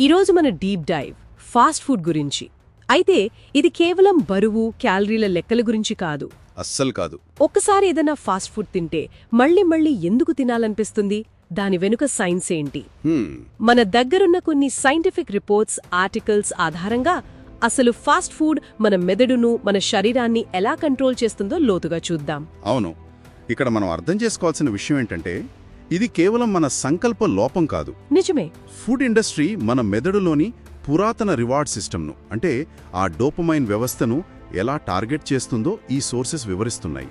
ఈరోజు మన deep dive fast food గురించి. అయితే ఇది కేవలం బరువు క్యాలరీల లెక్కల గురించి కాదు. అస్సలు కాదు. ఒక్కసారి ఏదైనా ఫాస్ట్ ఫుడ్ తింటే మళ్ళీ మళ్ళీ ఎందుకు తినాలనిపిస్తుంది? దాని వెనుక సైన్స్ ఏంటి? మన దగ్గరున్న కొన్ని సైంటిఫిక్ రిపోర్ట్స్ ఆర్టికల్స్ ఆధారంగా అసలు ఫాస్ట్ ఫుడ్ మన మెదడును మన శరీరాన్ని ఎలా కంట్రోల్ చేస్తుందో లోతుగా చూద్దాం. అవును. ఇక్కడ మనం అర్థం చేసుకోవాల్సిన విషయం ఏంటంటే ఇది కేవలం మన సంకల్ప లోపం కాదు. నిజమే. ఫుడ్ ఇండస్ట్రీ మన మెదడులోని పురాతన రివార్డ్ సిస్టమ్ను అంటే ఆ డోపమైన్ వ్యవస్థను ఎలా టార్గెట్ చేస్తుందో ఈ సోర్సెస్ వివరిస్తున్నాయి.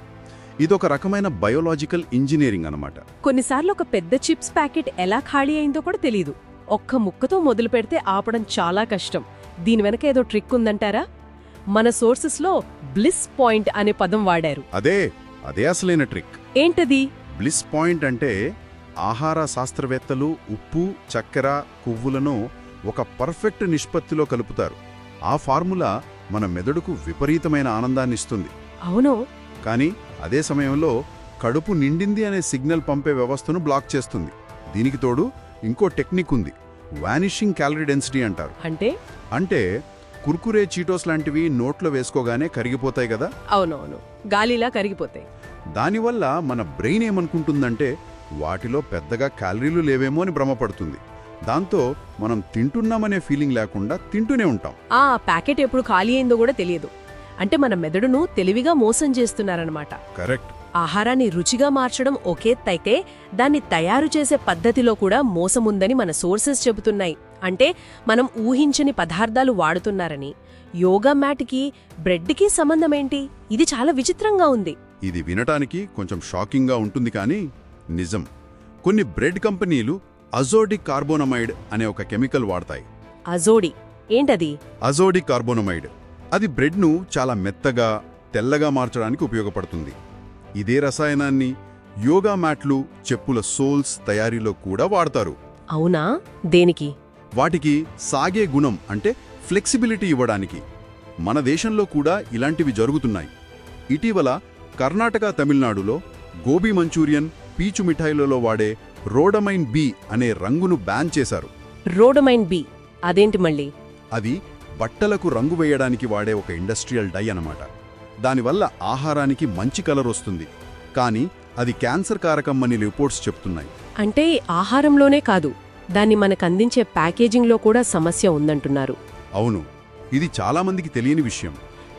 ఇదొక రకమైన బయోలాజికల్ ఇంజనీరింగ్ అన్నమాట. కొన్నిసార్లు ఒక పెద్ద చిప్స్ ప్యాకెట్ ఎలా ఖాళీ అయిందో కూడా తెలియదు ఒక్క ముక్కతో మొదలు పెడితే ఆపడం చాలా కష్టం. దీని వెనక ఏదో ట్రిక్ ఉందంటారా? మన సోర్సెస్లో బ్లిస్ పాయింట్ అనే పదం వాడారు. అదే అదే అసలైన ట్రిక్. ఏంటది? బ్లిస్ పాయింట్ అంటే ఆహార శాస్త్రవేత్తలు ఉప్పు చక్కెర కొవ్వులను ఒక పర్ఫెక్ట్ నిష్పత్తిలో కలుపుతారు. ఆ ఫార్ములా మన మెదడుకు విపరీతమైన ఆనందాన్ని ఇస్తుంది అవును. కానీ అదే సమయంలో కడుపు నిండింది అనే సిగ్నల్ పంపే వ్యవస్థను బ్లాక్ చేస్తుంది. దీనికి తోడు ఇంకో టెక్నిక్ ఉంది. వానిషింగ్ క్యాలరీ డెన్సిటీ అంటారు. అంటే? అంటే కుర్కురే చీటోస్ లాంటివి నోట్లో వేసుకోగానే కరిగిపోతాయి కదా? అవునవును. గాలిలా కరిగిపోతాయి. దానివల్ల మన బ్రెయిన్ ఏమనుకుంటుందంటే వాటిలో పెద్దగా క్యాలరీలు లేవేమో అని భ్రమపడుతుంది. దాంతో మనం తింటున్నామనే ఫీలింగ్ లేకుండా తింటూనే ఉంటాం. ఆ ప్యాకెట్ ఎప్పుడు ఖాళీ అయిందో కూడా తెలియదు. అంటే మన మెదడును తెలివిగా మోసం చేస్తున్నారన్నమాట. కరెక్ట్. ఆహారాన్ని రుచిగా మార్చడం ఒకే తైతే దాన్ని తయారు చేసే పద్ధతిలో కూడా మోసముందని మన సోర్సెస్ చెబుతున్నాయి. అంటే మనం ఊహించని పదార్థాలు వాడుతున్నారని. యోగా మ్యాట్కి బ్రెడ్కి సంబంధమేంటి ఇది చాలా విచిత్రంగా ఉంది. ఇది వినటానికి కొంచెం షాకింగ్గా ఉంటుంది కానీ నిజం. కొన్ని బ్రెడ్ కంపెనీలు అజోడిక్ కార్బోనమైడ్ అనే ఒక కెమికల్ వాడతాయి. అజోడి. ఏంటది? Azodicarbonamide. అది బ్రెడ్ను చాలా మెత్తగా తెల్లగా మార్చడానికి ఉపయోగపడుతుంది. ఇదే రసాయనాన్ని యోగా మ్యాట్లు చెప్పుల సోల్స్ తయారీలో కూడా వాడతారు. అవునా? దేనికి? వాటికి సాగే గుణం అంటే ఫ్లెక్సిబిలిటీ ఇవ్వడానికి. మన దేశంలో కూడా ఇలాంటివి జరుగుతున్నాయి. ఇటీవల కర్ణాటక తమిళనాడులో గోబీ మంచూరియన్ పీచు మిఠాయిలలో వాడే రోడమైన్ బి అనే రంగును బ్యాన్ చేశారు. రోడమైన్ బి అదేంటి మళ్ళీ? అది బట్టలకు రంగు వేయడానికి వాడే ఒక ఇండస్ట్రియల్ డై అన్నమాట. దానివల్ల ఆహారానికి మంచి కలర్ వస్తుంది. కానీ అది క్యాన్సర్ కారకం అని రిపోర్ట్స్ చెప్తున్నాయి. అంటే ఆహారంలోనే కాదు దాన్ని మనకందించే ప్యాకేజింగ్లో కూడా సమస్య ఉందంటున్నారు. అవును ఇది చాలామందికి తెలియని విషయం.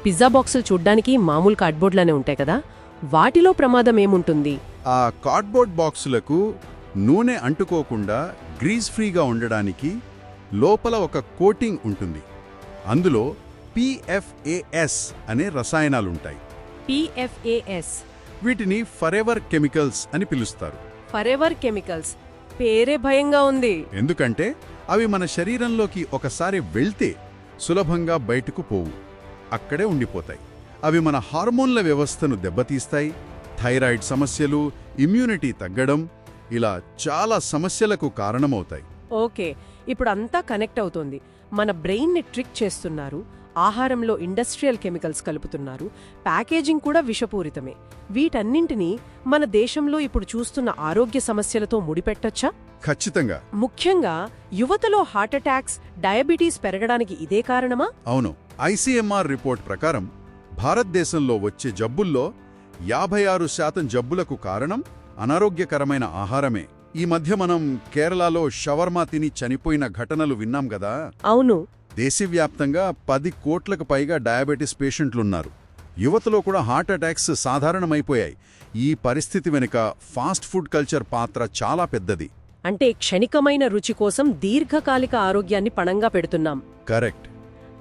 పిజ్జా బాక్సులు చూడ్డానికి మామూలు కార్డ్బోర్డ్లానే ఉంటాయి కదా? వాటిలో ప్రమాదం ఏముంటుంది? ఆ కార్డ్బోర్డ్ బాక్సులకు నూనె అంటుకోకుండా గ్రీజ్ ఫ్రీగా ఉండడానికి లోపల ఒక కోటింగ్ ఉంటుంది. అందులో పిఎఫ్ఏఎస్ అనే రసాయనాలుంటాయి. పిఎఫ్ఏఎస్ వీటిని ఫరెవర్ కెమికల్స్ అని పిలుస్తారు. Forever chemicals? పేరే భయంగా ఉంది. ఎందుకంటే అవి మన శరీరంలోకి ఒకసారి వెళ్తే సులభంగా బయటకు పోవు. అక్కడే ఉండిపోతాయి. అవి మన హార్మోన్ల వ్యవస్థను దెబ్బతీస్తాయి థైరాయిడ్ సమస్యలు ఇమ్యూనిటీ తగ్గడం ఇలా చాలా సమస్యలకు కారణమవుతాయి. ఓకే ఇప్పుడు అంతా కనెక్ట్ అవుతోంది. మన బ్రెయిన్ని ట్రిక్ చేస్తున్నారు ఆహారంలో ఇండస్ట్రియల్ కెమికల్స్ కలుపుతున్నారు ప్యాకేజింగ్ కూడా విషపూరితమే. వీటన్నింటినీ మన దేశంలో ఇప్పుడు చూస్తున్న ఆరోగ్య సమస్యలతో ముడిపెట్టొచ్చా? ఖచ్చితంగా. ముఖ్యంగా యువతలో హార్ట్అటాక్స్ డయాబెటీస్ పెరగడానికి ఇదే కారణమా? అవును ఐసీఎంఆర్ రిపోర్ట్ ప్రకారం భారతదేశంలో వచ్చే జబ్బుల్లో యాభై ఆరు శాతం జబ్బులకు కారణం అనారోగ్యకరమైన ఆహారమే. ఈ మధ్య మనం కేరళలో షవర్మా తిని చనిపోయిన ఘటనలు విన్నాం గదా? అవును. దేశవ్యాప్తంగా పది కోట్లకు పైగా డయాబెటీస్ పేషెంట్లున్నారు. యువతలో కూడా హార్ట్ అటాక్స్ సాధారణమైపోయాయి. ఈ పరిస్థితి వెనుక ఫాస్ట్ ఫుడ్ కల్చర్ పాత్ర చాలా పెద్దది. అంటే క్షణికమైన రుచి కోసం దీర్ఘకాలిక ఆరోగ్యాన్ని పణంగా పెడుతున్నాం. కరెక్ట్.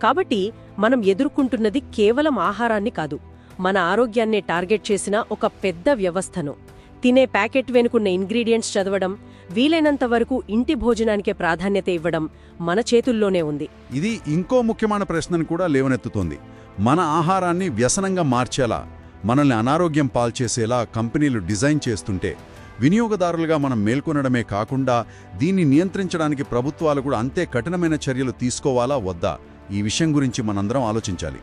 కాబట్టి మనం ఎదుర్కొంటున్నది కేవలం ఆహారాన్ని కాదు. మన ఆరోగ్యాన్ని టార్గెట్ చేసిన ఒక పెద్ద వ్యవస్థను. తినే ప్యాకెట్ వెనుకున్న ఇంగ్రీడియంట్స్ చదవడం వీలైనంత వరకు ఇంటి భోజనానికే ప్రాధాన్యత ఇవ్వడం మన చేతుల్లోనే ఉంది. ఇది ఇంకో ముఖ్యమైన ప్రశ్నను కూడా లేవనెత్తుతోంది. మన ఆహారాన్ని వ్యసనంగా మార్చేలా మనల్ని అనారోగ్యం పాల్చేసేలా కంపెనీలు డిజైన్ చేస్తుంటే వినియోగదారులుగా మనం మేల్కొనడమే కాకుండా దీన్ని నియంత్రించడానికి ప్రభుత్వాలు కూడా అంతే కఠినమైన చర్యలు తీసుకోవాలా వద్దా? ఈ విషయం గురించి మనందరం ఆలోచించాలి.